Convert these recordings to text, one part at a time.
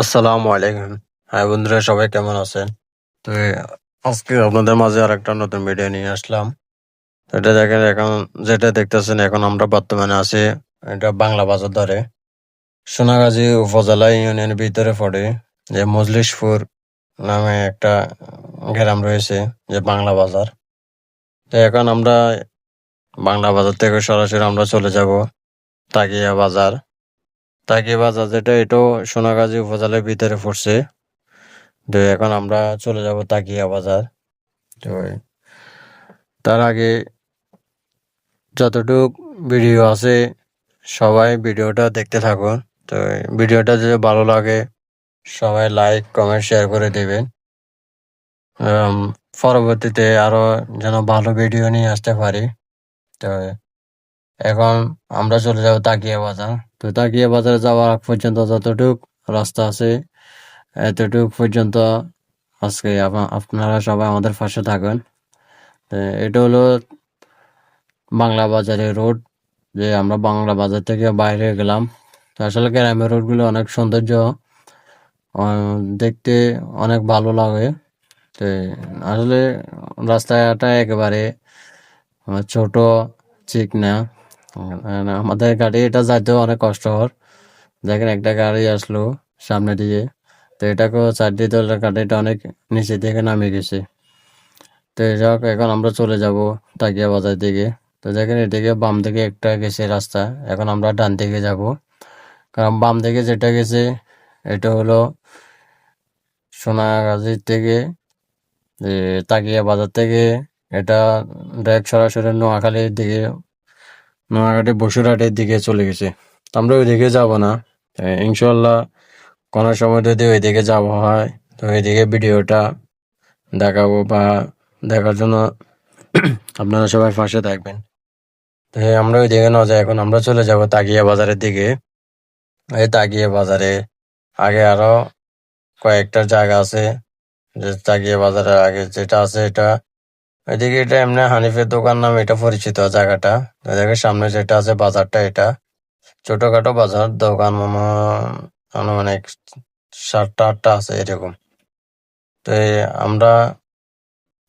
আসসালামু আলাইকুম। হ্যাঁ বন্ধুরা, সবাই কেমন আছেন? তো আজকে আপনাদের মাঝে আর একটা নতুন ভিডিও নিয়ে আসলাম। তো এটা দেখেন, এখন যেটা দেখতেছেন, এখন আমরা বর্তমানে আছি এটা বাংলা বাজার ধরে সোনাগাজী উপজেলা ইউনিয়নের ভিতরে পড়ে, যে মজলিশপুর নামে একটা গ্রাম রয়েছে, যে বাংলা বাজার। তো এখন আমরা বাংলা বাজার থেকে সরাসরি আমরা চলে যাব তাকিয়া বাজার। তাকিয়া বাজার যেটা, এটাও সোনাগাজী উপজেলার ভিতরে পড়ছে। তো এখন আমরা চলে যাব তাকিয়া বাজার। তো তার আগে যতটুক ভিডিও আছে, সবাই ভিডিওটা দেখতে থাকুন। তো ভিডিওটা যদি ভালো লাগে, সবাই লাইক কমেন্ট শেয়ার করে দেবেন। পরবর্তীতে আরও যেন ভালো ভিডিও নিয়ে আসতে পারি। তো এখন আমরা চলে যাব তাকিয়া বাজার। তো তাকিয়া বাজারে যাওয়ার আগ পর্যন্ত যতটুক রাস্তা আছে এতটুক পর্যন্ত আজকে আপনা- আপনারা সবাই আমাদের পাশে থাকেন। তো এটা হলো বাংলা বাজারের রোড যে আমরা বাংলা বাজার থেকে বাইরে গেলাম। তো আসলে গ্রামের রোডগুলো অনেক সৌন্দর্য দেখতে অনেক ভালো লাগে। তো আসলে রাস্তাটা একেবারে ছোট চিকনা। আহ, আমাদের গাড়ি এটা যাইতেও অনেক কষ্ট কষ্টকর দেখেন একটা গাড়ি আসলো সামনে দিয়ে। তো এটাকেও দিয়ে তোলার গাড়িটা অনেক নিচে থেকে নামে গেছে। তো এই যাক, এখন আমরা চলে যাব তাকিয়া বাজার দিকে। তো দেখেন এদিকে বাম দিকে একটা গেছে রাস্তা, এখন আমরা ডান দিকে যাব। কারণ বাম দিকে যেটা গেছে, এটা হলো সোনাগাজী থেকে তাকিয়া বাজার থেকে, এটা ডাইরেক্ট সরাসরি নোয়াখালীর দিকে নোয়াখালী বসুরহাটের দিকে চলে গেছে। তো আমরা ওইদিকে যাব না। ইনশাল্লাহ কোনো সময় যদি ওইদিকে যাওয়া হয়, তো ওইদিকে ভিডিওটা দেখাবো বা দেখার জন্য আপনারা সবাই পাশে থাকবেন। তো আমরা ওইদিকে না যাই, এখন আমরা চলে যাব তাকিয়া বাজারের দিকে। এই তাকিয়া বাজারে আগে আরও কয়েকটা জায়গা আছে। যে তাকিয়া বাজারের আগে যেটা আছে এটা এদিকে এটা এমনি হানিফের দোকান নামে এটা পরিচিত জায়গাটা। এদিকে সামনে যেটা আছে বাজারটা এটা। ছোটখাটো বাজার, দোকান মনে- আনুমানিক সাতটা আটটা আছে এরকম। তো আমরা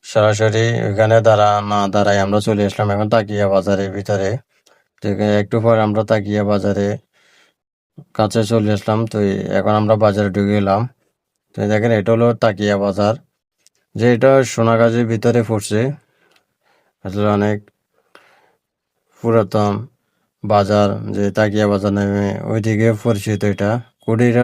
সরাসরি ওইখানে দাঁড়া না দাঁড়াই আমরা চলে আসলাম এখন তাকিয়া বাজারের ভিতরে। তো একটু পর আমরা তাকিয়া বাজারে কাছে চলে আসলাম। তো এখন আমরা বাজারে ঢুকে গেলাম তো দেখেন, এটা হলো তাকিয়া বাজার। যে এটা সোনাগাজীর ভিতরে পড়ছে আসলে অনেক পুরাতন বাজার, যে তাকিয়া বাজার নামে ওইদিকে পরিচিত এটা। কুড়িরা